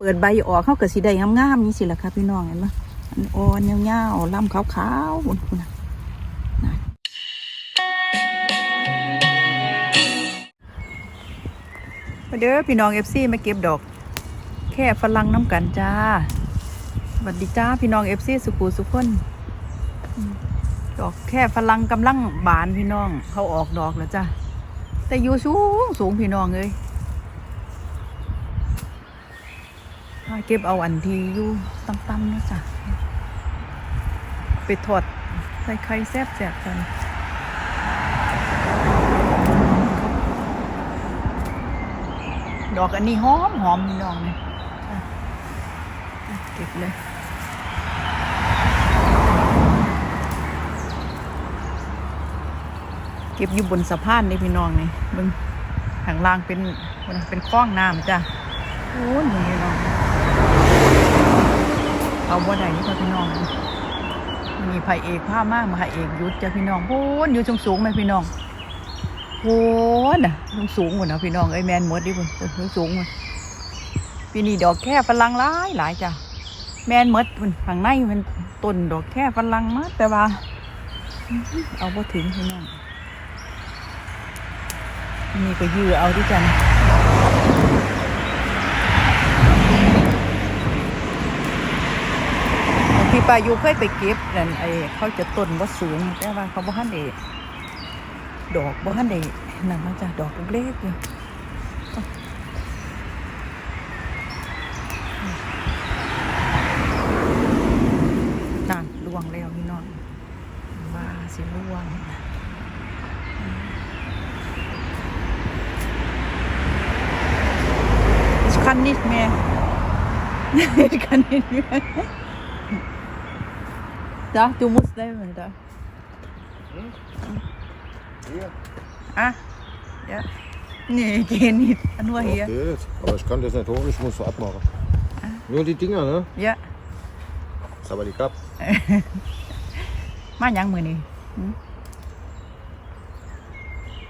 เปิดใบออกเขาก็สิได้งามๆนี่สิล่ะค่ะพี่น้องเห็นไหมอันอ่อนยาๆลำขาวๆบนคุณน่ะมาเด้อพี่น้องเอฟซีมาเก็บดอก แค่ฝรั่งน้ำกันจ้าสวัสดีจ้าพี่น้องเอฟซีสุขุสุขคนดอกแค่ฝรั่งกำลังบานพี่น้องเขาออกดอกแล้วจ้าแต่อยู่สูงสูงพี่น้องเลยพา เก็บเอาอันที่อยู่ต่ำๆนะจ้ะไปทอดใส่ไข่แซ่บๆกันดอกอันนี้หอมหอมพี่น้องเลยอะอะเก็บเลยเก็บอยู่บนสะพานนี่พี่น้องนี่มึงข้างล่างเป็นเป็นคล้องน้ำจ้ะโอ้ยนี่ เอาบ่ได้นี่ค่ะพี่น้องมีพระเอกผ้ามากมาพระเอกยุดจ้ะพี่น้องโอ้ยอยู่สูงสูงไหมพี่น้องโอ้ยน่ะสูงสูงหมดนะพี่น้องไอ้แมนหมดดิคุณสูงสูงๆหมดปีนี้ดอกแค่ฝรั่งหลายหลายจ้ะแมนหมดคุณข้างในมันต้นดอกแค่ฝรั่งมากแต่ว่า เอาบ่ถึงพี่น้องนี่ก็ยื้อเอาดิจัน ไปายุเคยไปเก็บนั่นไอ้เขาจะต้นว่าสูงแต่ว่าเขาบ่ทันได้ดอกบ่ทันได้นั่นมาจ้ะดอกเล็กๆอยู่นั่นลวงแล้วพี่น้องว่าสิลวง Ich kann nicht mehr. Ich kann nicht mehr. Da, du musst nehmen, da. Hier. Ah, ja. Nee, geh nicht. Nur hier. Okay, aber ich kann das nicht hoch, ich muss so abmachen. Nur die Dinger, ne? Ja. Sabali Cup. มายังมือนี่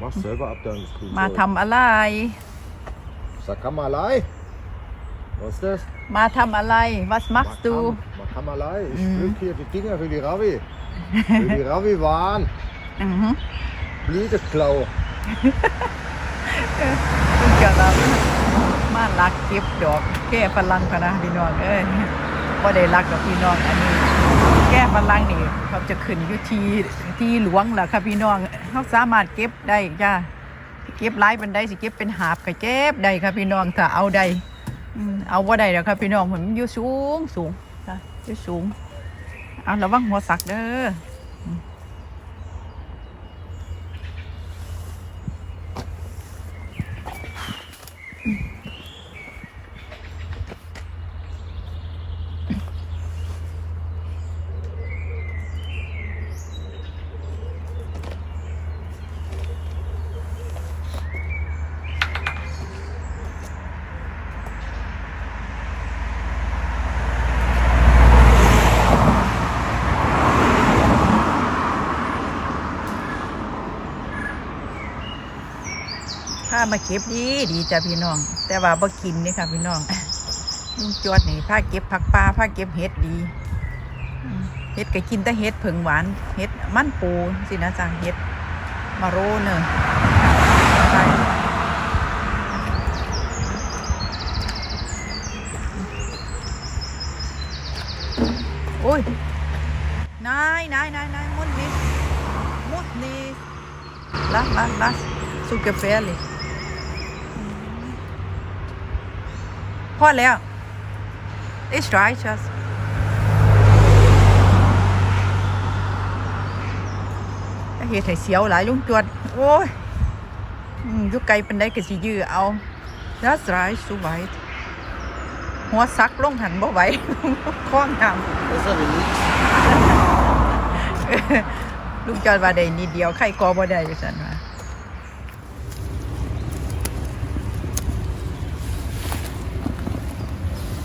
Mach's selber ab dann. das Grün. มา So. ทำอะไร Sakamalai. Was ist das? มาทำอะไร was machst du Makam- Makamalai. Ich Mhm. pflück hier die Dinger für die Ravi. für die Ravi waren. อือฮึ Bliedeklau. คุณจะรับมาลักเก็บดอก แก้พลังพะนะพี่น้องเอ้ยก็ได้รักกับพี่น้องอันนี้ แก้พลังนี่เขาจะขึ้นอยู่ที่ที่หลวงแหละค่ะพี่น้องเขาสามารถเก็บได้จ้าเก็บหลายเป็นได้สิเก็บเป็นหาบก็เก็บได้ค่ะพี่น้องถ้าเอาได้อืมเอาว่าได้แล้วค่ะพี่น้องผมนอยู่สูงสูงจ้ะอยู่ สูง เอาระวังหัวสักเด้อ มาเก็บดีดีจ้ะพี่น้อง แต่ว่าบ่กินนี่ค่ะพี่น้องลุงจวดนี่ผ้าเก็บผักปลาผ้าเก็บเห็ดดีเห็ดก็กินแต่เห็ดผึ่งหวานเห็ดมันปูสินะจ๊ะเห็ดมาโรเนอะไปโอ้ย นายนายนายนายมุดนี่มุดนี่ Lass, lass, lass. Zu gefährlich. พอแล้ว Ich reicht das. เฮ็ดให้เสียวหลายลุงจวด โอ้ยอืมอยู่ไกลเป็นได้ก็สิยื้อเอา Das reicht so weit หัวซักลงหันบ่ไหวคล้องน้ำ Besser wie nichts. ลูกจอดว่าได้นิดเดียวใครกอบ่ได้จันว่าว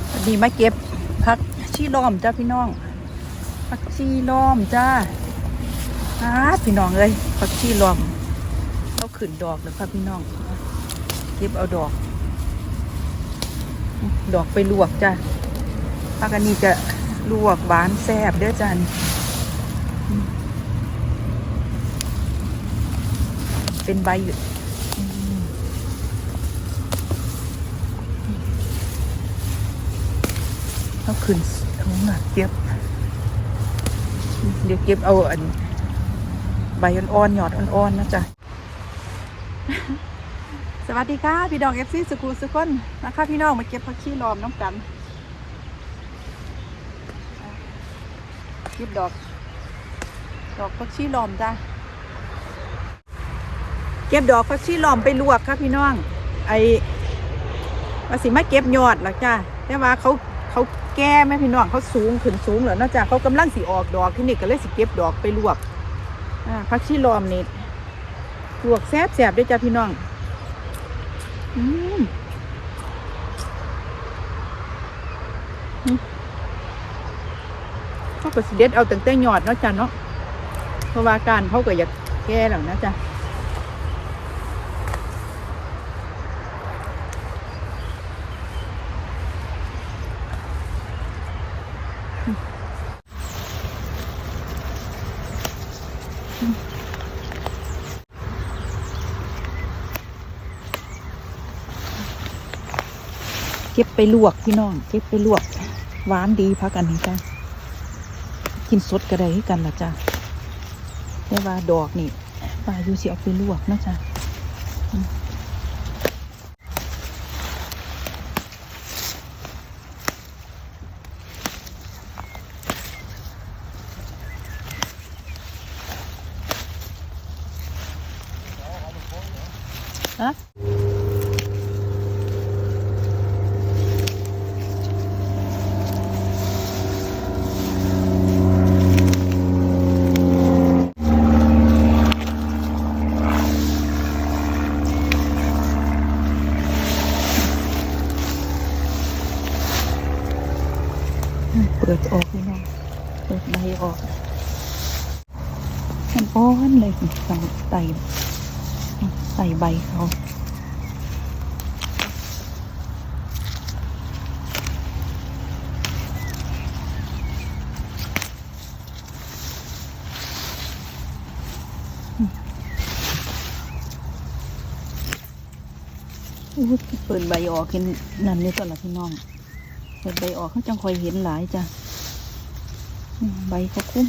ั นนี้มาเก็บผักชีล้อมจ้าพี่น้องผักชีล้อมจ้าอาพี่น้องเอ้ยผักชีล้อมเอาขึ้นดอกแล้วค่ะพี่น้องเก็บเอาดอก ดอกไปลวกจ้ะปากอันนี้จะลวกหวานแซ่บเด้อจ้ะนี่อืมเป็นใบอยู่อืม เอาขึ้นถุงหนักเก็บ เดี๋ยวเก็บเอาอันใบอ่อนๆหยอดอ่อนๆนะจ๊ะ สวัสดีค่ะ พี่ดองเอฟซีสกูสุกคนนะคะพี่น้องมาเก็บผักชีลอมน้ำกันเก็บดอก ดอกผักชีลอมจ้ะเก็บดอกผักชีลอมไปลวกค่ะพี่น้อง ไอว่าสิมาเก็บยอดหรอกจ้ะแต่ว่าเขาเขา แก่ไหมพี่น้องเขาสูงขึ้นสูงแล้วนาะจ้ะเขากำลังสิออกดอกที่นี่ก็เลยสิเก็บดอกไปลวกอ่าผักชีลอมนี่ลวกแซ่บแซ่บด้วยจ้ะพี่น้องอืมเขาก็สิเด็ดเอาตั้งแต่ยอดเนาะจ้ะเนาะเพราะว่าการเขาก็อยากแก่แล้วนะจ้ะ ก็บไปลวกพี่น้องเก็บไปลวกหวานดีพักอันนี้จ้ะกินสดก็ได้กันละจ้ะแต่ว่าดอกนี่ปลาอยู่สิเอาไปลวกนะจ้ะอืมฮะ เปิดออกพี่น้องเปิดใบออกมันอ้อนเลยใส่ใส่ใส่ใบเขาอู้เปิดใบออกเห็นนั่นนี่ตอนละพี่น้อง เปิดใบออกเขาจังคอยเห็นหลายจ้ะใบเขาคุ้ม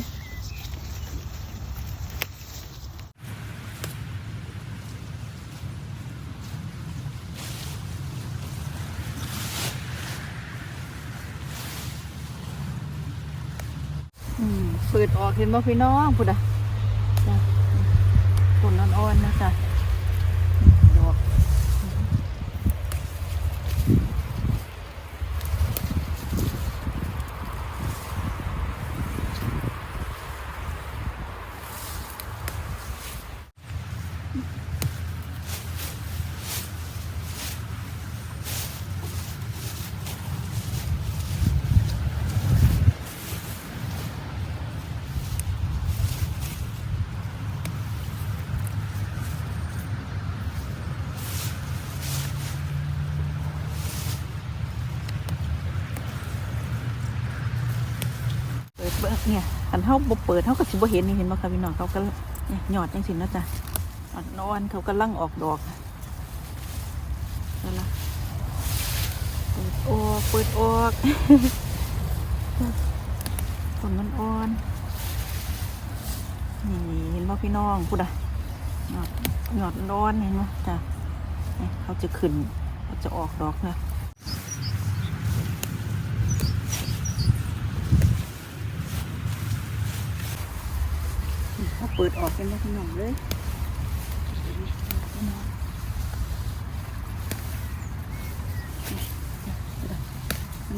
อืมเปิดออกเห็นบ่พี่น้องพุดอะจ้ะต้นอ่อนๆนะจ้ะอืมดอก เปิด เนี่ยอันเฮาบเปิดเฮาก็สิบเห็นนี่เห็นบ่คะพี่น้องเขาก็เนี่ยหยอดจังซี่นะจ๊ะอ่อนนอนเขากำลังออกดอกนั่นละเปิดออกเปิดออกต้นมันอ่อนนี่เห็นบ่พี่น้องพุดอะหยอดหยอดร้อนเห็นบ่จ้ะเขาจะขึ้นเขาจะออกดอกนะ เขาเปิดออกเป็นพี่น้องเลย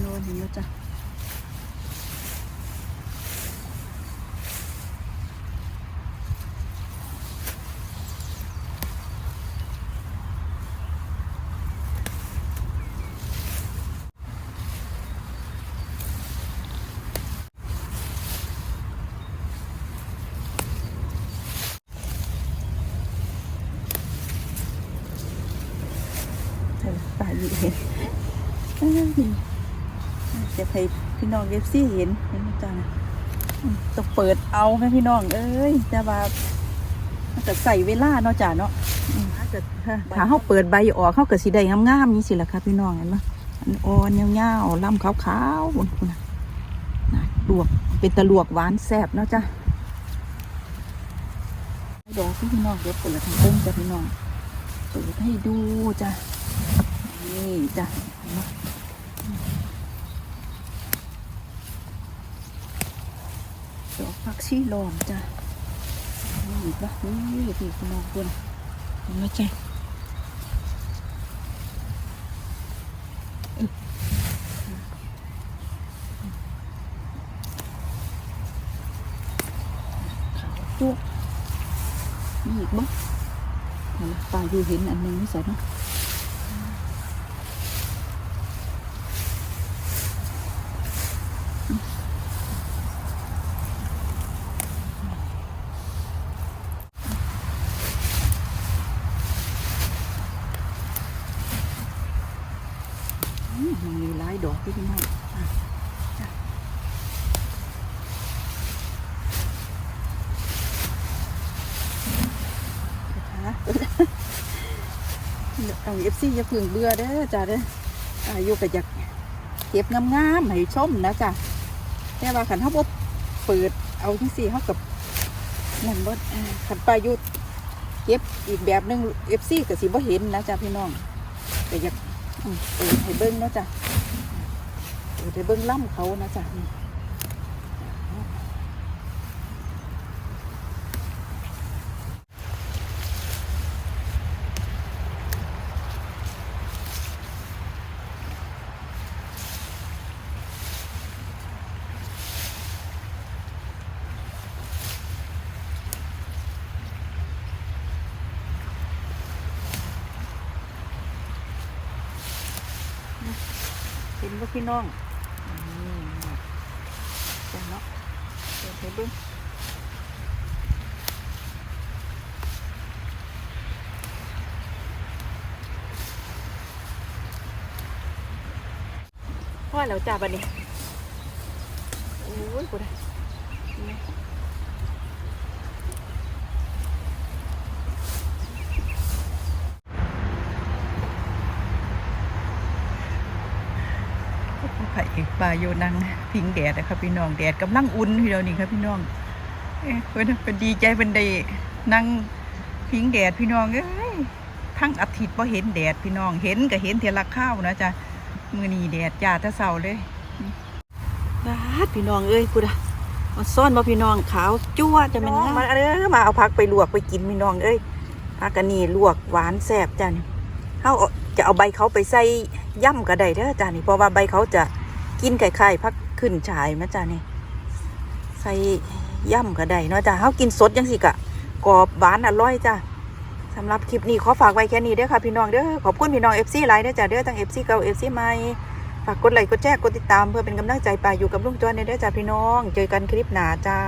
โน่นเห็นแล้วจ้ะเออตายอยู่เห็น จะให้พี่น้องเอฟซีเห็นเห็นจ้านะต้องเปิดเอาให้พี่น้อง เอ้ยแต่ว่ามันก็ใส่เวลาเนาะจ้าเนาะถ้าเข้าเขาเปิดใบออกเขาเก็สิได้งามๆนี่สิล่ะค่ะพี่น้องเห็นไหมอันอ่อนยาๆลำขาวๆบนคุณนะนะลวกเป็นตะลวกหวานแซ่บเนาะจ้าดอกพี่น้องเดี๋ยวเปิดทางเบิ้งจ้ะพี่น้องเปิดให้ดูจ้ะนี่จ้ะเห็นไหม ดอกผักชีลอมจ้ะนี่อีกปะนี่พี่คุณน้องคุณเห็นไมจ้ะอึ๊บขาวจุ๊บนี่อีกบ้เห็นไปลาอยู่เห็นอันนึงไม่ใส่เนาะอืมมันมีหลายดอกที่ พี่น้องอะจ้ะนะคะเอาเอฟซีอย่าพึ่งเบื่อเด้อจ้ะเด้ออายุก็อยากเก็บงามๆให้ชมนะจ้ะแต่ว่าขันเขาบ่เปิดเอาที่สี่เขากับนั่นบ่อ่าขันปลายุเก็บอีกแบบหนึงเอฟซีก็สิบ่เห็นนะจ้ะพี่น้องก็อยากเปิดให้เบิ้งเนาะจ้ะ เปิดให้เบิ้งล่ำเขานะจ้ะเห็นบ่พี่น้องนี่จ้ะเนาะเปิด ให้เบิ้งพ่อแล้วจ้าบัดนี้โอ้ยกูได้ พระเอกปลาโยนังพิงแดดนะครับพี่น้องแดดกำลังอุ่นทีเดียวนี่ครับพี่น้องเอ้ยเพิ่นเป็นดีใจเป็นได้นั่งพิงแดดพี่น้องเอ้ยทั้งอาทิตย์พอเห็นแดดพี่น้องเห็นก็เห็นเทียละข้าวนะจ๊ะมือนีแดดจ้าแตะเสาเลยบาดพี่น้องเอ้ยกูได้มาซ่อนมาพี่น้องขาวจั่วจะจะเป็เป็นนงามมาเด้อมาเอาผักไปลวกไปกินพี่น้องเอ้ยผักกันนี่ลวกหวานแซ่บจ้ะนี่เขาเอาจะเอาใบเขาไปใส่ ย่ำก็ได้เด้อจ้ะนี่เพราะว่าใบเขาจะกินไข่ๆพักขึ้นฉายนะจ้ะนี่ใส่ย่ำก็ได้เนาะจ้ะเขากินสดยังสิกะกรอบหวานอร่อยจ้ะสำหรับคลิปนี้ขอฝากไว้แค่นี้เด้อค่ะพี่น้องเด้อขอบคุณพี่น้องเอฟซีไลน์เด้อจ้ะเด้อทั้งเอฟซีเก่าเอฟซีใหม่ฝากกดไลค์กดแชร์กดติดตามเพื่อเป็นกำลังใจไปอยู่กับลุงจวนเด้อจ้ะพี่น้อง เจอกันคลิปหน้าจ้า